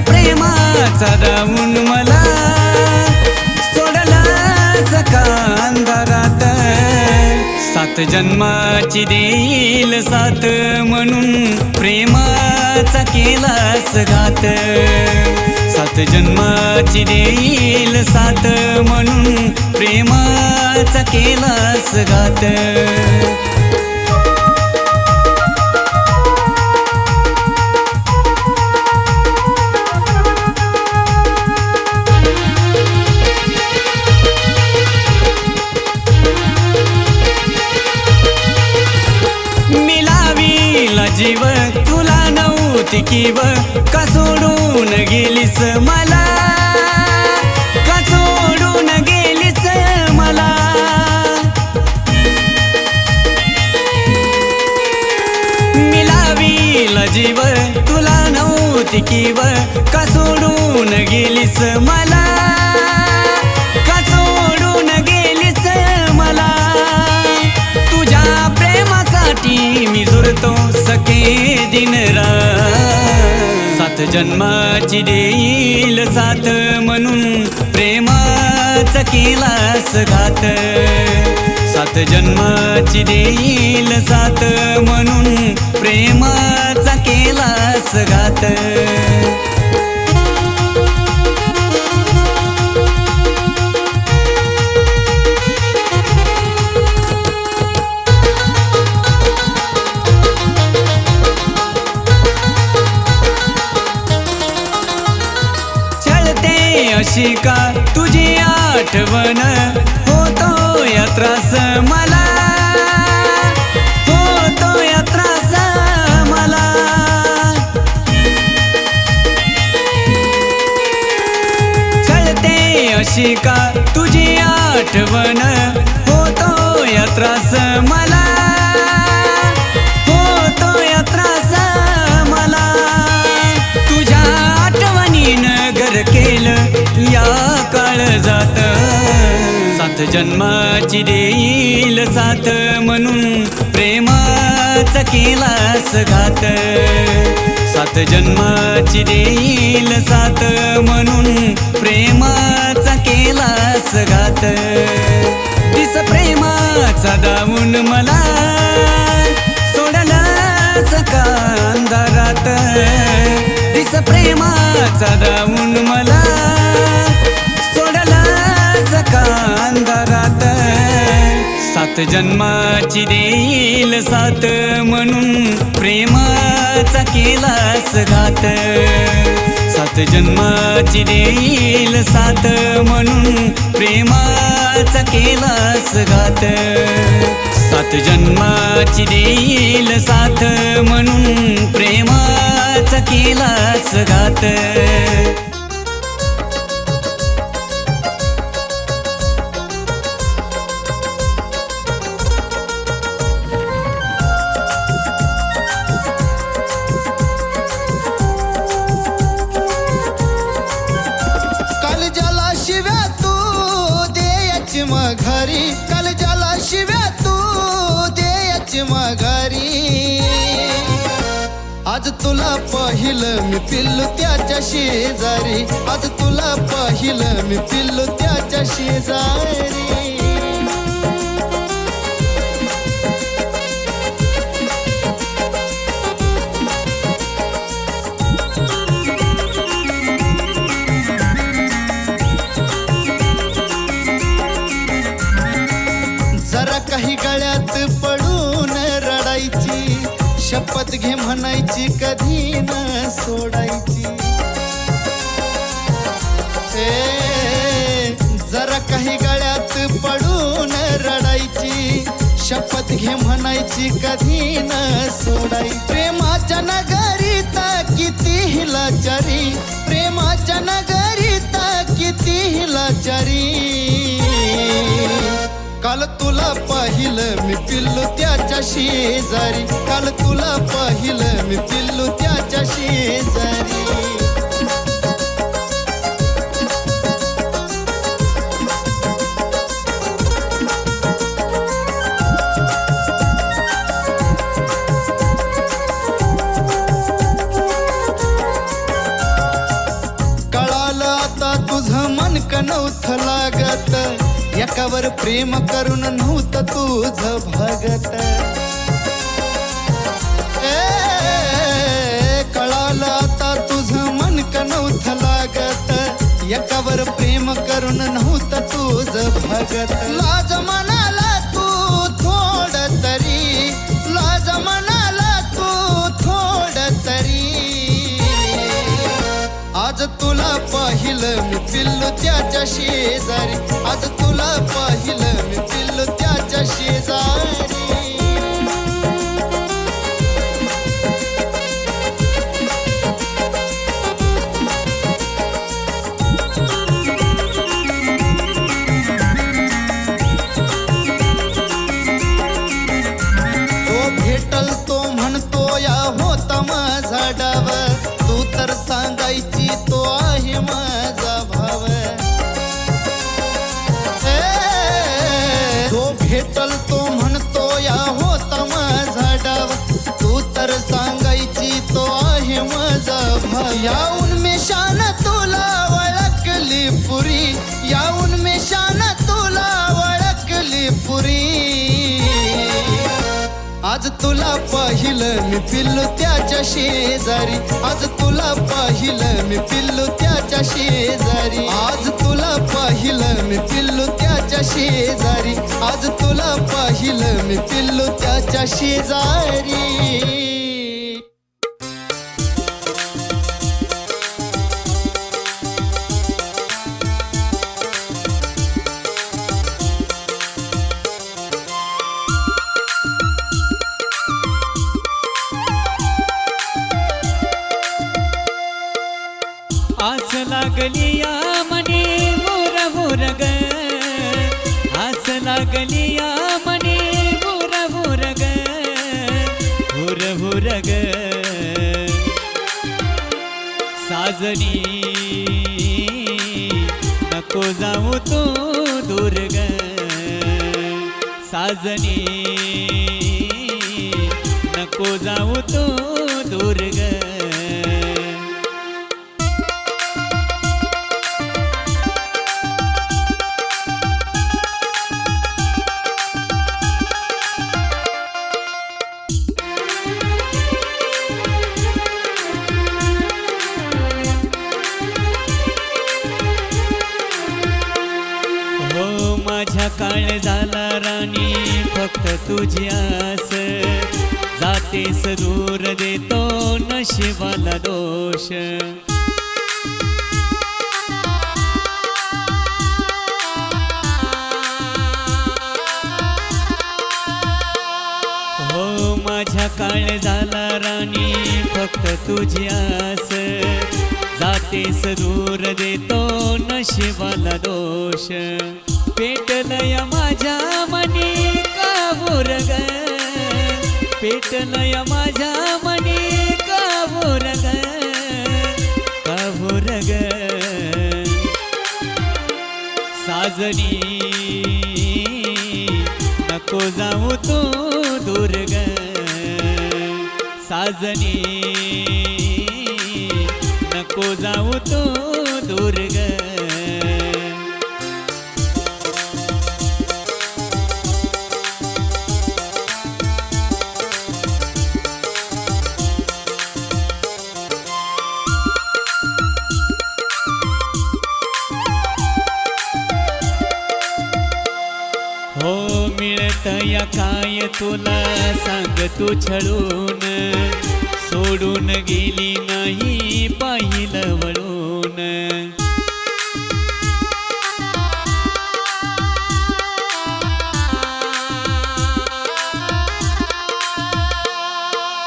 प्रेमाचा दावून मला सोडलाच का अंधारात. सात जन्माची देईल सात म्हणून प्रेमाचा केलास घात. सात जन्माची देईल सात म्हणून प्रेमाचा केलास घात. जीव तुला नव्हती किव का सोडून गेलीस मला? का सोडून गेलीस मला? मिलावीला जीव तुला नव्हती किव का सोडून गेलीस मला? सात जन्माची देईल साथ म्हणून प्रेमाच केलास घात. सात जन्माची देईल साथ म्हणून प्रेमाचा केलास घात. आठवण होतो या त्रास मला. होतो या त्रास मला. चलते अशी का तुझी आठवण? होतो या त्रास मला. होतो या त्रास मला. तुझ्या आठवणीनं घर केलं. जात. सात जन्माची देईल सात म्हणून प्रेमाच केलास घात. सात जन्माची देईल सात म्हणून प्रेमाचा केलास घात. दिस प्रेमाचा दावून मला सोडलाच का अंधारात दिस प्रेमाचा दावून मला सात जन्माची देईल सात म्हणून प्रेमाचा केलास घात. सात जन्माची देईल सात म्हणून प्रेमाचा केलास घात. सात जन्माची देईल साथ म्हणून प्रेमाचा केलास घात. माघारी आज तुला पाहिलं मी पिल्लू त्याच्या शेजारी आज तुला पाहिलं मी पिल्लू त्याच्या शेजारी शपथ घे म्हणायची कधी न सोडायची. ए, जरा काही गळ्यात पडून रडायची. शपथ घे म्हणायची कधी न सोडायची. प्रेमाच्या नगरीत किती लाचारी प्रेमाच्या नगरीत किती लाचारी काल तुला पाहिलं मी पिल्लू त्याच्या शेजारी. काल तुला पाहिलं मी पिल्लू त्याच्या शेजारी. कळालं आता तुझ मन कनवथ लागत. एकावर प्रेम करून नव्हत तुझ भगत. ए, कळालं आता तुझ मन का नव्हतं लागत. एकावर प्रेम करून नव्हत तुझ भगत. लाज मना आज तुला पाहिलं मी पिल्लू त्याच्या शेजारी. आज तुला पाहिलं मी पिल्लू त्याच्या शेजारी. आज तुला पाहिलं मी पिल्लू त्याच्या शेजारी. आज तुला पाहिलं मी पिल्लू त्याच्या शेजारी. आज तुला पाहिलं मी पिल्लू त्याच्या शेजारी. आज तुला पाहिलं मी पिल्लू त्याच्या शेजारी. आस लागली या मने मोर मोर ग. आस लागली या मने मोर मोर ग. मोर मोर ग. साजनी नको जाऊ तो दूर ग. साजनी नको जाऊ तू जियास जाते सदूर दूर देतो नशिबाला दोष. हो माझ्या काळ झाला राणी फक्त तुझ्यास आस. जातेस दूर देतो नशिबाला दोष. पेटलया माझ्या मनी. का पेट नय माझ्या मनी का बोरग का बोरग साजनी नको जाऊ तो दूर ग साजनी नको जाऊ तो दूर ग मिळत काय तुला सांग तू छळून? सोडून गेली नाही पाहिलं वळून.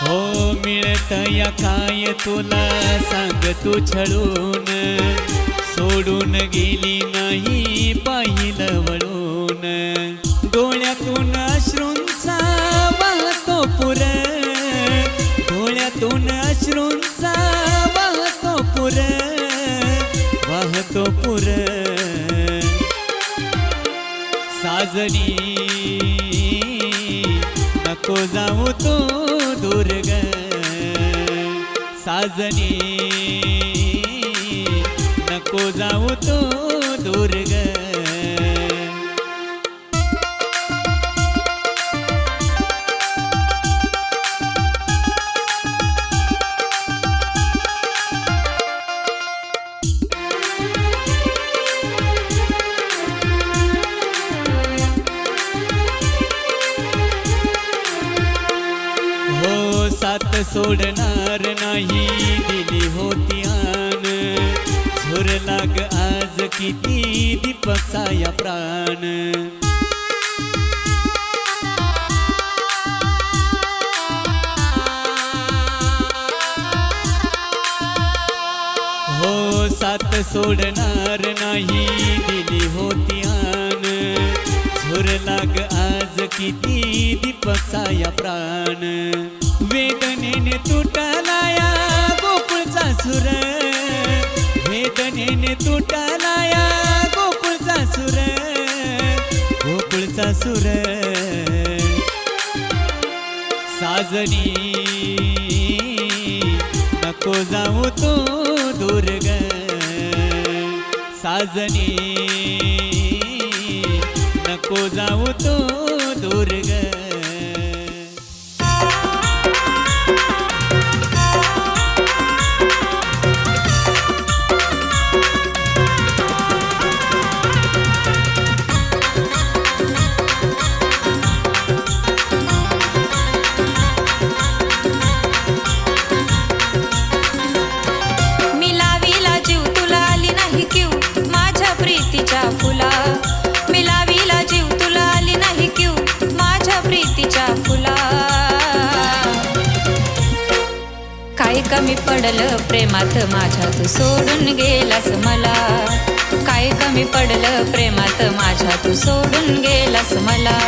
हो मिळतया काय तुला सांग तू छळून? सोडून गेली नाही पाहिलं वळून. डोळ्यातून अश्रूंचा वाहतो पुर वाहतो पुर. साजनी नको जाऊ तो दुर्ग साजनी नको जाऊ तो दुर्ग सोडणार नाही दिली होती आन. झोर लाग आज किती दीपसाया प्राण. हो सात सोडणार नाही दिली होती आन. झोर लाग आज किती दीपसाया प्राण. वेदनेने तुटलाया गोकुळचा सुर. वेदनेने तुटलाया गोकुळचा सुर. गोकुळचा सुर. साजनी नको जाऊ तू दुर्ग. साजनी नको जाऊ तू दुर्ग. पडलं प्रेमात माझ्या तू सोडून गेलास मला. काय कमी पडलं प्रेमात माझ्या तू सोडून गेलास मला.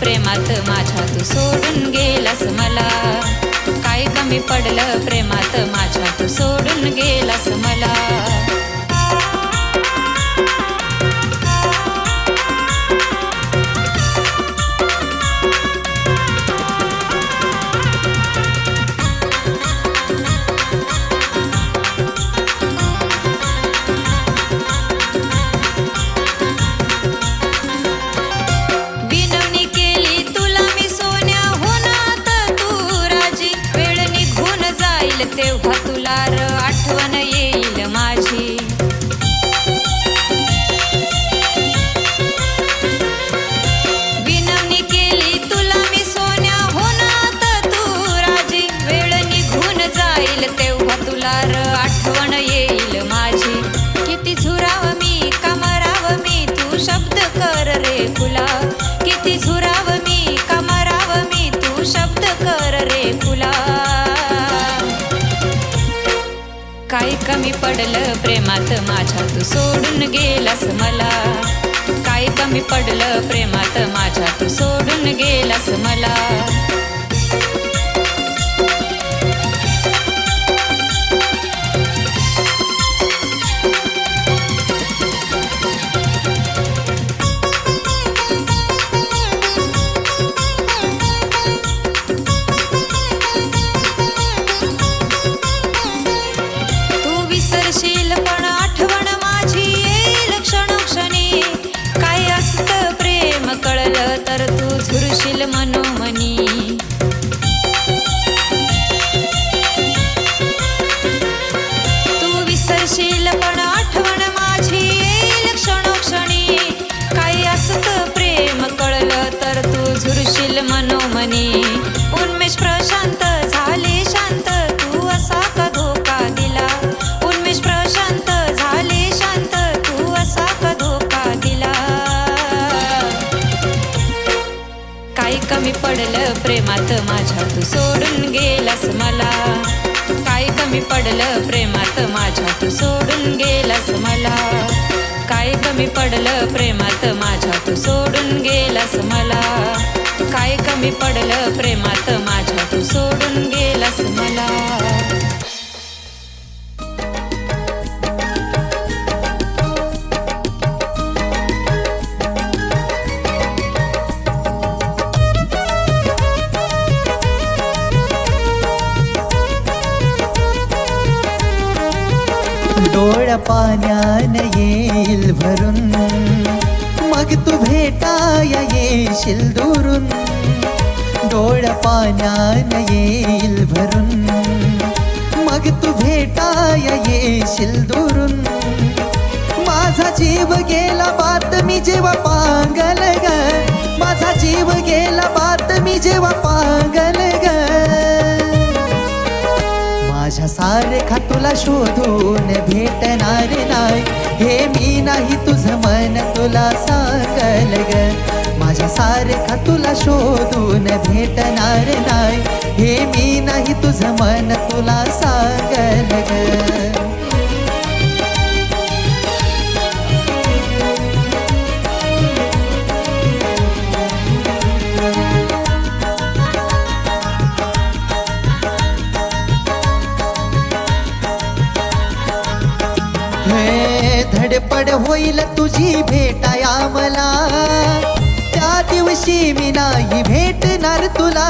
प्रेमात माझ्या तू सोडून गेलास मला. काय कमी पडलं प्रेमात माझ्या तू सोडून गेलास मला. जाईल तेव्हा तुला कमी पडलं प्रेमात माझ्या तू सोडून गेलास मला. काय कमी पडलं प्रेमात माझ्या तू सोडून गेलास पडलं प्रेमात माझ्या तू सोडून गेलास मला. काय कमी पडलं प्रेमात माझ्या तू सोडून गेलास मला. काय कमी पडलं प्रेमात माझ्या तू सोडून गेलास मला. डोळ पाण्यान येईल भरून मग तू भेटाय येशील दुरून डोळ पाण्यान येईल भरून मग तू भेटाय येशील दुरून माझा जीव गेला बात मी जेव्हा पांगल ग माझा जीव गेला बात मी जेव्हा पांगल सारखा तुला शोधून भेटणार नाही. हे मी नाही तुझं मन तुला सांगल ग. माझ्या सारखा तुला शोधून भेटणार नाही. हे मी नाही तुझं मन तुला सांगल ग. धडपड होईल तुझी भेटाया मला. त्या दिवशी मी नाही भेटणार तुला.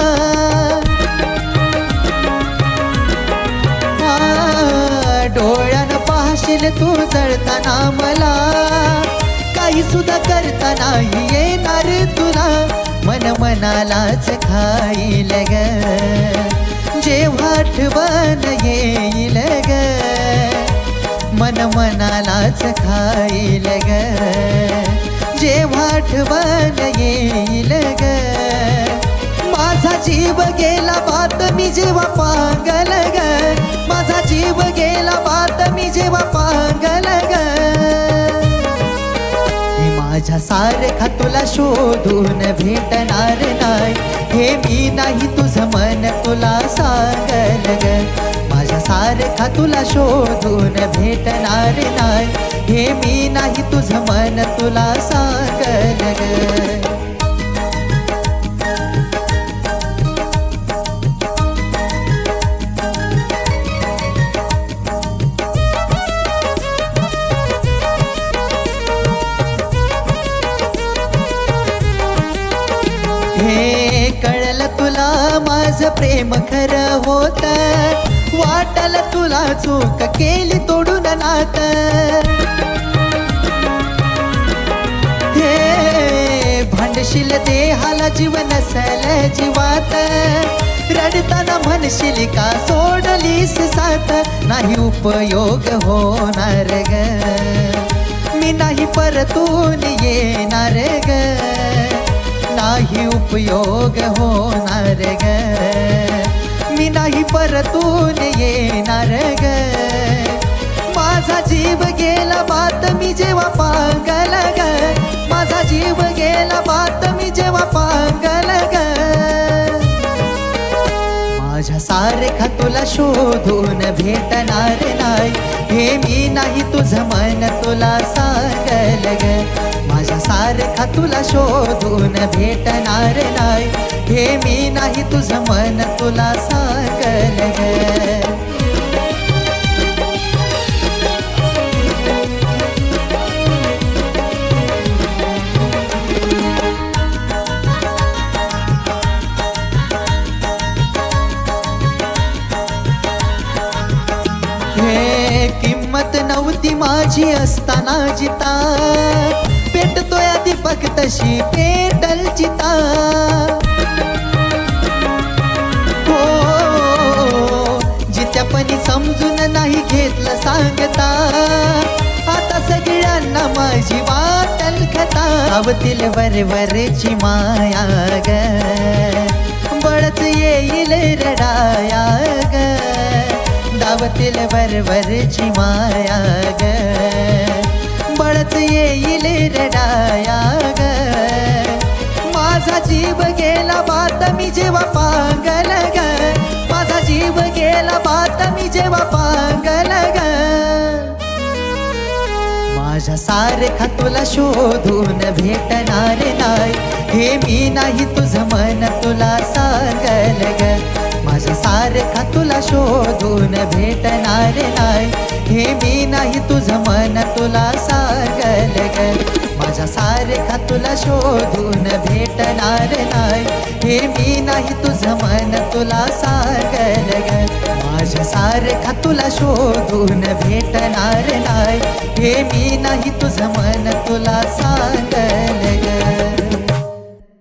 डोळ्यानं पाहशील तू जळताना मला. काही सुद्धा करता नाही येणार तुला. मन मनालाच खाईल ग. जेव्हा आठवण येईल ग. मन मनालाच खाईल ग. जेव्हा आठवण येईल ग. माझा जीव गेला बात मी जेव्हा पागल ग. माझा जीव गेला बात मी जेव्हा पागल ग. माझ्या सारखा तुला शोधून भेटणार नाही. हे मी नाही तुझं मन तुला सांगल ग. माझ्या सारखा तुला शोधून भेटणार नाही. हे मी नाही तुझं मन तुला सांगल हे कळलं तुला माझ प्रेम खरं होत? वाटल तुला चूक केली तोडून नात. हे भांडशील देहाला जीव नसल जीवात. रडताना म्हणशील का सोडलीस सात. नाही उपयोग होणार ग. मी नाही परतून येणार ग. नाही उपयोग होणार ग. मी नाही परतून येणार ग. माझा जीव गेला बात मी जेव्हा पागल ग. माझा जीव गेला बात मी जेव्हा पागल ग. माझ्या सारखा तुला शोधून भेटणार नाही. हे मी नाही तुझं मन तुला सांगल ग. माझ्या सारखा तुला शोधून भेटणार नाही. हे मी नाही तुझं मन तुला सांगल हे किंमत नव्हती माझी असताना जिता. पेटतोय दीपक तशी पेटल चिता समजून नाही घेतलं सांगता. आता सगळ्यांना माझी वाटल खता आवतील वरवरची माया ग. बळच येईल रडाया ग. दावतील वरवरची माया ग. बळच येईल रडाया ग. माझा जीव गेला बात मी जेव्हा पांगल ग. माझा जीव गेला बात मी जेव्हा पांगल ग. माझ्या सारखा तुला शोधून भेटणार नाही. हे मी नाही तुझं मन तुला सांगल ग. माझ्या सारखा तुला शोधून भेटणार नाही. हे मी नाही तुझं मन तुला सांगल ग. माझ्या सारखा तुला शोधून भेटणार नाही. हे मी नाही तुझं मन तुला सांगल ग. माझ्या सारखा तुला शोधून भेटणार नाही. हे मी नाही तुझं मन तुला सांगल